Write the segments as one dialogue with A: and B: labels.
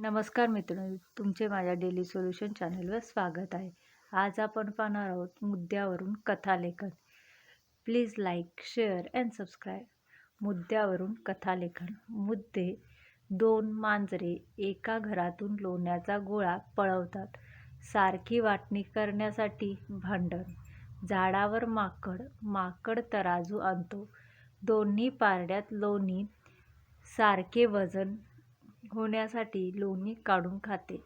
A: नमस्कार मित्रांनो तुमचे माझ्या डेली सोल्युशन चॅनलवर स्वागत आहे. आज आपण पाहणार आहोत मुद्द्यावरून कथालेखन. Please like share and subscribe मुद्द्यावरून कथालेखन. मुद्दे दोन मांजरे एका घरातून लोण्याचा गोळा पळवतात. सारखी वाटणी करण्यासाठी भांडण. झाडावर माकड माकड तराजू आणतो. दोन्ही पारड्यात लोणी सारखे वजन होण्यासाठी लोणी काढून खाते.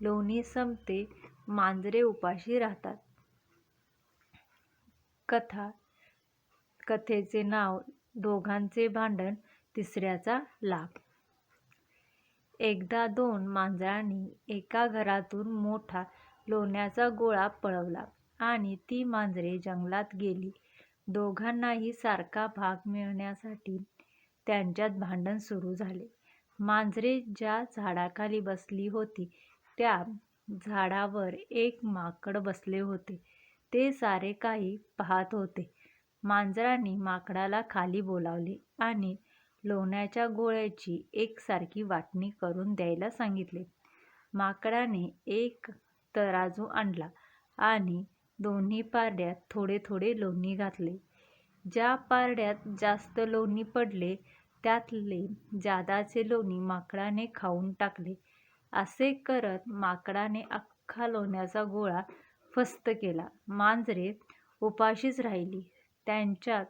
A: लोणी संपते मांजरे उपाशी राहतात. कथा कथेचे नाव दोघांचे भांडण तिसऱ्याचा लाभ. एकदा दोन मांजरांनी एका घरातून मोठा लोण्याचा गोळा पळवला आणि ती मांजरे जंगलात गेली. दोघांनाही सारखा भाग मिळण्यासाठी त्यांच्यात भांडण सुरू झाले. मांजरे ज्या झाडाखाली बसली होती त्या झाडावर एक माकड बसले होते. ते सारे काही पाहत होते. मांजरांनी माकडाला खाली बोलावले आणि लोण्याच्या गोळ्याची एकसारखी वाटणी करून द्यायला सांगितले. माकडाने एक तराजू आणला आणि दोन्ही पारड्यात थोडे थोडे लोणी घातले. ज्या पारड्यात जास्त लोणी पडले त्यातले जादाचे लोणी माकडाने खाऊन टाकले. असे करत माकडाने अख्खा लोण्याचा गोळा फस्त केला. मांजरे उपाशीच राहिली. त्यांच्यात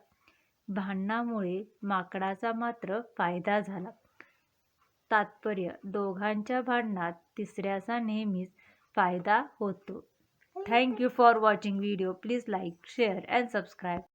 A: भांडणामुळे माकडाचा मात्र फायदा झाला. तात्पर्य दोघांच्या भांडणात तिसऱ्याचा नेहमीच फायदा होतो. Thank you for watching video please like share and subscribe